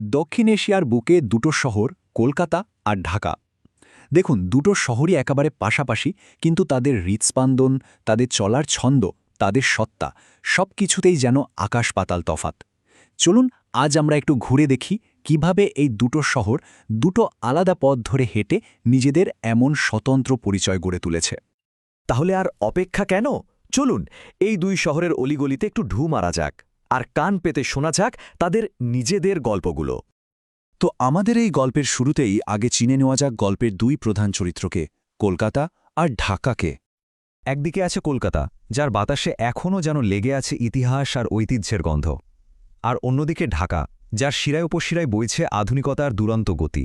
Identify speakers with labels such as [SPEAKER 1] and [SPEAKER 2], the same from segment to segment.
[SPEAKER 1] দক্ষিণ এশিয়ার বুকে দুটো শহর, কলকাতা আর ঢাকা। দেখুন, দুটো শহরই একেবারে পাশাপাশি, কিন্তু তাদের হৃৎস্পান্দন, তাদের চলার ছন্দ, তাদের সত্তা সব কিছুতেই যেন আকাশ পাতাল তফাত। চলুন, আজ আমরা একটু ঘুরে দেখি কীভাবে এই দুটো শহর দুটো আলাদা পথ ধরে হেঁটে নিজেদের এমন স্বতন্ত্র পরিচয় গড়ে তুলেছে।
[SPEAKER 2] তাহলে আর অপেক্ষা কেন? চলুন, এই দুই শহরের অলিগলিতে একটু ঢু মারা যাক। আর কান পেতে শোনা যাক তাদের নিজেদের গল্পগুলো।
[SPEAKER 1] তো আমাদের এই গল্পের শুরুতেই আগে চিনে নেওয়া যাক গল্পের দুই প্রধান চরিত্রকে, কলকাতা আর ঢাকাকে।
[SPEAKER 2] একদিকে আছে কলকাতা, যার বাতাসে এখনও যেন লেগে আছে ইতিহাস আর ঐতিহ্যের গন্ধ। আর অন্যদিকে ঢাকা, যার শিরায় উপশিরায় বইছে আধুনিকতার দুরন্ত গতি।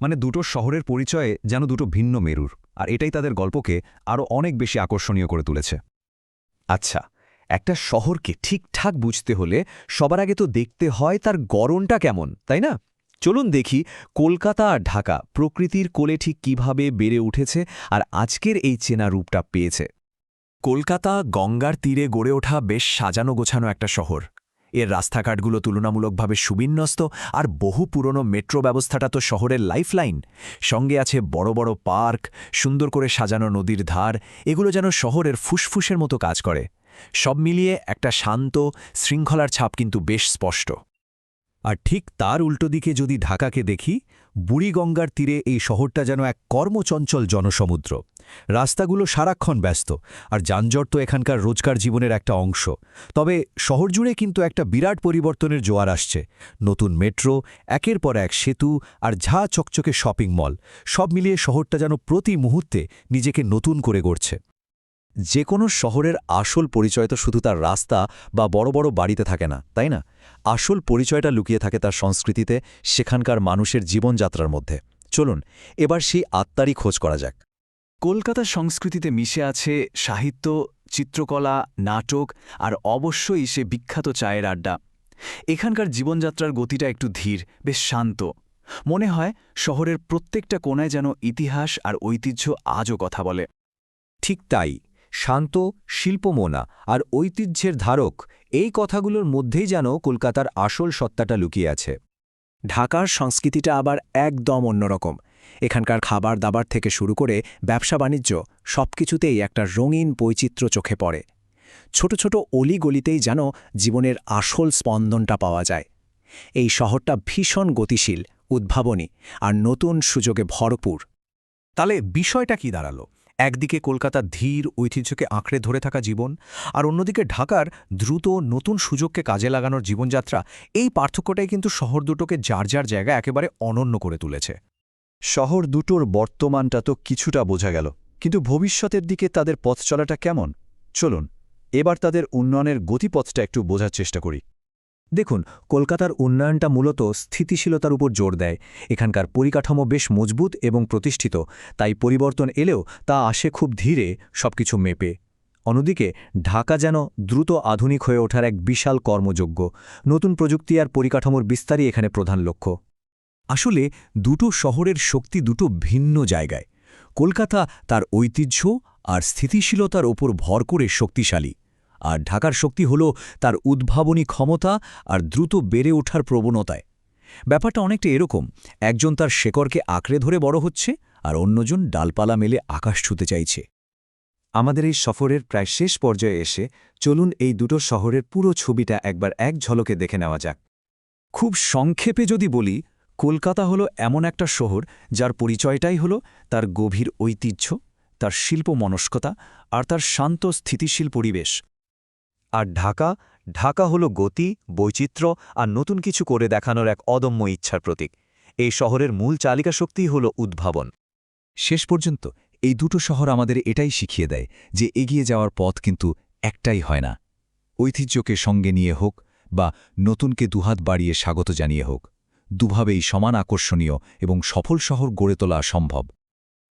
[SPEAKER 2] মানে দুটো শহরের পরিচয়ে যেন দুটো ভিন্ন মেরুর, আর এটাই তাদের গল্পকে আরও অনেক বেশি আকর্ষণীয় করে তুলেছে। আচ্ছা একটা শহরকে ঠিকঠাক বুঝতে হলে সবার আগে তো দেখতে হয় তার গড়নটা কেমন, তাই না? চলুন দেখি কলকাতা আর ঢাকা প্রকৃতির কোলে ঠিক কীভাবে বেড়ে উঠেছে আর আজকের এই চেনা রূপটা পেয়েছে। কলকাতা গঙ্গার তীরে গড়ে ওঠা বেশ সাজানো গোছানো একটা শহর। এর রাস্তাঘাটগুলো তুলনামূলকভাবে সুবিন্যস্ত আর বহু পুরনো মেট্রো ব্যবস্থাটা তো শহরের লাইফলাইন। সঙ্গে আছে বড় বড় পার্ক, সুন্দর করে সাজানো নদীর ধার, এগুলো যেন শহরের ফুসফুসের মতো কাজ করে। সব মিলিয়ে একটা শান্ত, শৃঙ্খলার ছাপ কিন্তু বেশ স্পষ্ট। আর ঠিক তার উল্টো দিকে যদি ঢাকাকে দেখি, বুড়িগঙ্গার তীরে এই শহরটা যেন এক কর্মচঞ্চল জনসমুদ্র। রাস্তাগুলো সারাক্ষণ ব্যস্ত, আর যানজট তো এখানকার রোজকার জীবনের একটা অংশ। তবে শহর জুড়ে কিন্তু একটা বিরাট পরিবর্তনের জোয়ার আসছে। নতুন মেট্রো, একের পর এক সেতু, আর ঝা চকচকে শপিং মল। সব মিলিয়ে শহরটা যেন প্রতি মুহূর্তে নিজেকে নতুন করে গড়ছে। যে কোনো শহরের আসল পরিচয় তো শুধু তার রাস্তা বা বড় বড় বাড়িতে থাকে না, তাই না? আসল পরিচয়টা লুকিয়ে থাকে তার সংস্কৃতিতে, সেখানকার মানুষের জীবনযাত্রার মধ্যে। চলুন, এবার সেই আত্মারই খোঁজ করা যাক। কলকাতার সংস্কৃতিতে মিশে আছে সাহিত্য, চিত্রকলা, নাটক আর অবশ্যই সে বিখ্যাত চায়ের আড্ডা। এখানকার জীবনযাত্রার গতিটা একটু ধীর, বেশ শান্ত। মনে হয় শহরের প্রত্যেকটা কোনায় যেন ইতিহাস আর ঐতিহ্য আজও কথা বলে। ঠিক তাই। শান্ত, শিল্পমোনা আর ঐতিহ্যের ধারক এই কথাগুলোর মধ্যেই যেন কলকাতার আসল সত্তাটা লুকিয়ে আছে।
[SPEAKER 1] ঢাকার সংস্কৃতিটা আবার একদম অন্যরকম। এখানকার খাবার দাবার থেকে শুরু করে ব্যবসা বাণিজ্য সবকিছুতেই একটা রঙিন বৈচিত্র্য চোখে পড়ে। ছোট ছোট অলিগলিতেই যেন জীবনের আসল স্পন্দনটা পাওয়া যায়। এই শহরটা ভীষণ গতিশীল, উদ্ভাবনী আর নতুন সুযোগে ভরপুর।
[SPEAKER 2] তাহলে বিষয়টা কি দাঁড়াল? একদিকে কলকাতার ধীর ঐতিহ্যকে আঁকড়ে ধরে থাকা জীবন, আর অন্যদিকে ঢাকার দ্রুত নতুন সুযোগকে কাজে লাগানোর জীবনযাত্রা, এই পার্থক্যটাই কিন্তু শহর দুটোকে যার যার জায়গা একেবারে অনন্য করে তুলেছে। শহর দুটোর বর্তমানটা তো কিছুটা বোঝা গেল, কিন্তু ভবিষ্যতের দিকে তাদের পথ চলাটা কেমন? চলুন, এবার তাদের উন্নয়নের গতিপথটা একটু বোঝার চেষ্টা করি। দেখুন, কলকাতার উন্নয়নটা মূলত স্থিতিশীলতার উপর জোর দেয়। এখানকার পরিকাঠামো বেশ মজবুত এবং প্রতিষ্ঠিত, তাই পরিবর্তন এলেও তা আসে খুব ধীরে সবকিছু মেপে। অন্যদিকে, ঢাকা যেন দ্রুত আধুনিক হয়ে ওঠার এক বিশাল কর্মযোগ্য নতুন প্রযুক্তি আর পরিকাঠামোর বিস্তারই এখানে প্রধান লক্ষ্য। আসলে, দুটো শহরের শক্তি দুটো ভিন্ন জায়গায়। কলকাতা তার ঐতিহ্য আর স্থিতিশীলতার ওপর ভর করে শক্তিশালী। আর ঢাকার শক্তি হল তার উদ্ভাবনী ক্ষমতা আর দ্রুত বেড়ে ওঠার প্রবণতায়। ব্যাপারটা অনেকটা এরকম, একজন তার শেকড়কে আঁকড়ে ধরে বড় হচ্ছে আর অন্যজন ডালপালা মেলে আকাশ ছুতে চাইছে। আমাদের এই সফরের প্রায় শেষ পর্যায়ে এসে চলুন এই দুটো শহরের পুরো ছবিটা একবার এক ঝলকে দেখে নেওয়া যাক। খুব সংক্ষেপে যদি বলি, কলকাতা হলো এমন একটা শহর যার পরিচয়টাই হলো তার গভীর ঐতিহ্য, তার শিল্প মনস্কতা আর তার শান্ত স্থিতিশীল পরিবেশ। আর ঢাকা ঢাকা হল গতি, বৈচিত্র্য আর নতুন কিছু করে দেখানোর এক অদম্য ইচ্ছার প্রতীক। এই শহরের মূল চালিকা শক্তিই হল উদ্ভাবন। শেষ পর্যন্ত এই দুটো শহর আমাদের এটাই শিখিয়ে দেয় যে এগিয়ে যাওয়ার পথ কিন্তু একটাই হয় না। ঐতিহ্যকে সঙ্গে নিয়ে হোক বা নতুনকে দুহাত বাড়িয়ে স্বাগত জানিয়ে হোক, দুভাবেই সমান আকর্ষণীয় এবং সফল শহর গড়ে তোলা সম্ভব।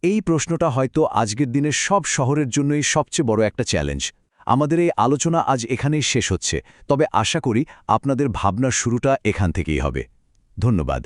[SPEAKER 2] এই প্রশ্নটা হয়তো আজকের দিনের সব শহরের জন্যই সবচেয়ে বড় একটা চ্যালেঞ্জ। আমাদের এই আলোচনা আজ এখানেই শেষ হচ্ছে। তবে আশা করি আপনাদের ভাবনার শুরুটা এখান থেকেই হবে। ধন্যবাদ।